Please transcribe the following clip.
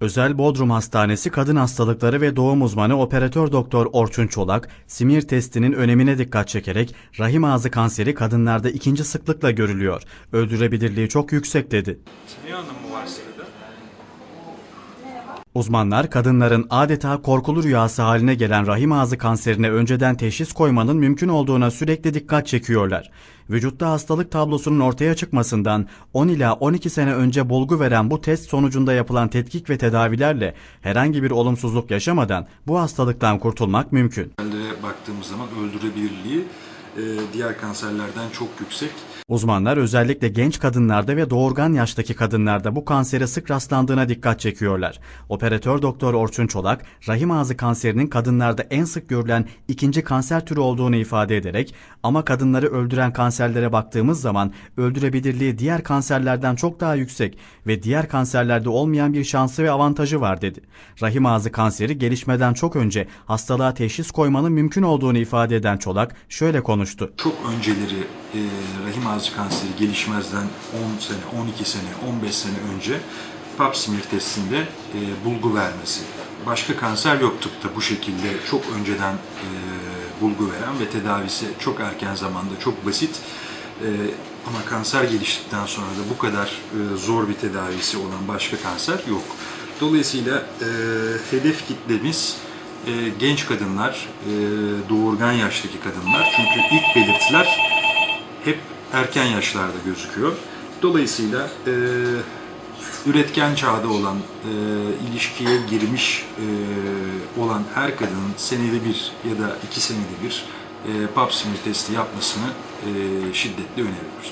Özel Bodrum Hastanesi Kadın Hastalıkları ve Doğum Uzmanı Operatör Doktor Orçun Çolak, simir testinin önemine dikkat çekerek rahim ağzı kanseri kadınlarda ikinci sıklıkla görülüyor. Öldürebilirliği çok yüksek dedi. Semiha Hanım mı var sırada? Uzmanlar kadınların adeta korkulu rüyası haline gelen rahim ağzı kanserine önceden teşhis koymanın mümkün olduğuna sürekli dikkat çekiyorlar. Vücutta hastalık tablosunun ortaya çıkmasından 10 ila 12 sene önce bulgu veren bu test sonucunda yapılan tetkik ve tedavilerle herhangi bir olumsuzluk yaşamadan bu hastalıktan kurtulmak mümkün. Baktığımız zaman öldürebilirliği diğer kanserlerden çok yüksek. Uzmanlar özellikle genç kadınlarda ve doğurgan yaştaki kadınlarda bu kansere sık rastlandığına dikkat çekiyorlar. Operatör doktor Orçun Çolak, rahim ağzı kanserinin kadınlarda en sık görülen ikinci kanser türü olduğunu ifade ederek ama kadınları öldüren kanserlere baktığımız zaman öldürebilirliği diğer kanserlerden çok daha yüksek ve diğer kanserlerde olmayan bir şansı ve avantajı var dedi. Rahim ağzı kanseri gelişmeden çok önce hastalığa teşhis koymanın mümkün olduğunu ifade eden Çolak şöyle konuştu. Çok önceleri e, rahim ağzı kanseri gelişmezden 10 sene, 12 sene, 15 sene önce pap smear testinde e, bulgu vermesi. Başka kanser yok tıpta bu şekilde çok önceden e, bulgu veren ve tedavisi çok erken zamanda çok basit. E, ama kanser geliştikten sonra da bu kadar e, zor bir tedavisi olan başka kanser yok. Dolayısıyla e, hedef kitlemiz e, genç kadınlar, e, doğurgan yaştaki kadınlar. Çünkü ilk belirtiler hep erken yaşlarda gözüküyor. Dolayısıyla e, üretken çağda olan, e, ilişkiye girmiş e, olan her kadının senede bir ya da iki senede bir e, pap smear testi yapmasını e, şiddetle öneriyoruz.